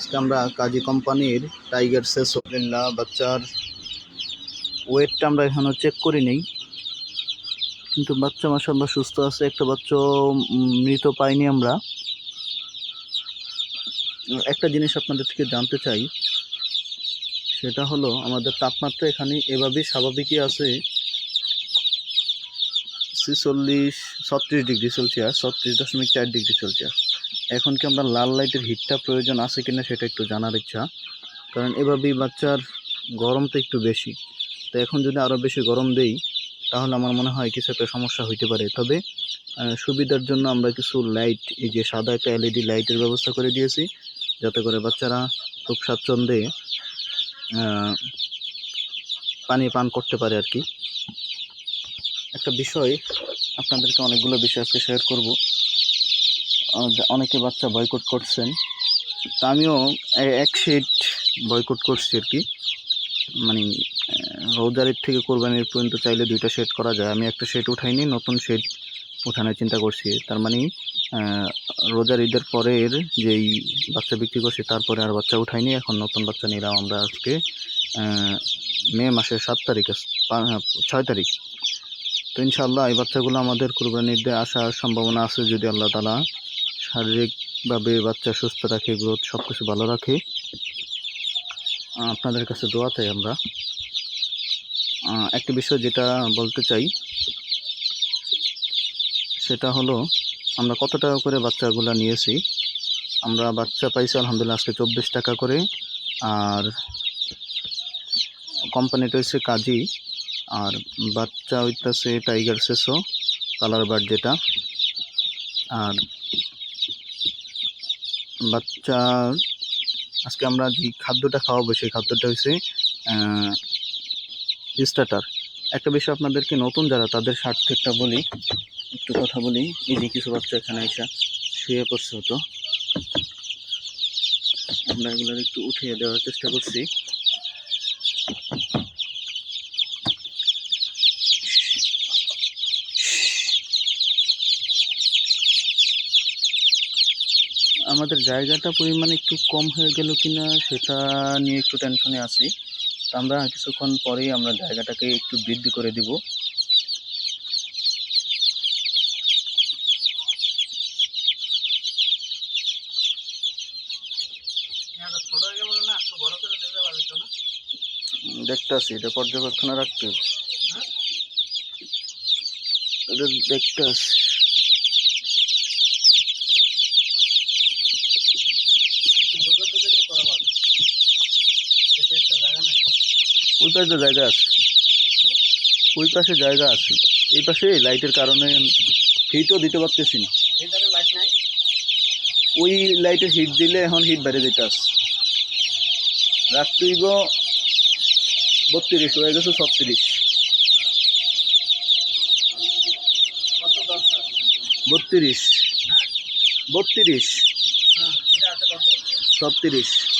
আজকে আমরা কাজী কোম্পানির টাইগার সেসোল্লা বাচ্চার ওয়েটটা আমরা এখনও চেক করি নেই। কিন্তু বাচ্চা মাসাল্লাহ সুস্থ আছে, একটা বাচ্চা মৃত পাইনি আমরা। একটা জিনিস আপনাদের থেকে জানতে চাই, সেটা হলো আমাদের তাপমাত্রা এখানে এভাবেই স্বাভাবিকই আছে। ছেচল্লিশ, ছত্রিশ ডিগ্রি সেলসিয়াস, ছত্রিশ দশমিক চার ডিগ্রি সেলসিয়াস। এখন কি আমরা লাল লাইটের হিটটা প্রয়োজন আছে কিনা সেটা একটু জানার ইচ্ছা। কারণ এভাবেই বাচ্চার গরমটা একটু বেশি। তো এখন যদি আরও বেশি গরম দেই, তাহলে আমার মনে হয় কিছু একটা সমস্যা হইতে পারে। তবে সুবিধার জন্য আমরা কিছু লাইট, এই যে সাদা একটা এলইডি লাইটের ব্যবস্থা করে দিয়েছি, যাতে করে বাচ্চারা খুব স্বাচ্ছন্দ্যে পানি পান করতে পারে আর কি। একটা বিষয় আপনাদেরকে অনেকগুলো বিষয় আজকে শেয়ার করব। অনেকে বাচ্চা বয়কট করছেন। তা আমিও এক সেট বয়কট করছি আর কি। মানে রোজারের থেকে কোরবানির পর্যন্ত চাইলে দুইটা সেট করা যায়। আমি একটা সেট উঠাইনি, নতুন সেট উঠানোর চিন্তা করছি। তার মানে রোজার ঈদের পরের যেই বাচ্চা বিক্রি করছি, তারপরে আর বাচ্চা উঠাইনি। এখন নতুন বাচ্চা নিলাম আমরা আজকে মে মাসের সাত তারিখ ছয় তারিখ। তো ইনশাআল্লাহ এই বাচ্চাগুলো আমাদের কোরবানির ঈদে আসার সম্ভাবনা আছে যদি আল্লাহ তালা শারীরিকভাবে বাচ্চা সুস্থ রাখে গ্রোথ সব কিছু ভালো রাখে। আপনাদের কাছে দোয়া চাই আমরা। একটা বিষয় যেটা বলতে চাই, সেটা হলো, আমরা কত টাকা করে বাচ্চাগুলো নিয়েছি? আমরা বাচ্চা পাইছি আলহামদুলিল্লাহ আজকে চব্বিশ টাকা করে। আর কোম্পানিটা হচ্ছে কাজী। আর বাচ্চা হইতাছে টাইগার সেসো, কালার বার্ড যেটা। আর বাচ্চা, আজকে আমরা যে খাদ্যটা খাওয়াবো, সেই খাদ্যটা হচ্ছে স্টার্টার একটা বিষয় আপনাদেরকে নতুন যারা, তাদের স্বার্থেরটা বলি, একটু কথা বলি। এই যে কিছু বাচ্চা এখানে এসে শুয়ে পড়ছে হতো আমরা এগুলোর একটু উঠিয়ে দেওয়ার চেষ্টা করছি। আমাদের জায়গাটা পরিমাণে একটু কম হয়ে গেল কিনা সেটা নিয়ে একটু টেনশনে আছি। তো আমরা কিছুক্ষণ পরেই আমরা জায়গাটাকে একটু বৃদ্ধি করে দিব। দেখতে আছি এটা পর্যবেক্ষণে রাখতে। এটা দেখতে ওই পাশে জায়গা আছে। ওই পাশে জায়গা আছে। এই পাশে লাইটের কারণে হিটও দিতে পারতেছি না। ওই লাইটের হিট দিলে এখন হিট বেড়ে যেতে আছে। রাখতেইব বত্রিশ হয়ে গেছে ছত্রিশ। বত্রিশ। বত্রিশ। ছত্রিশ।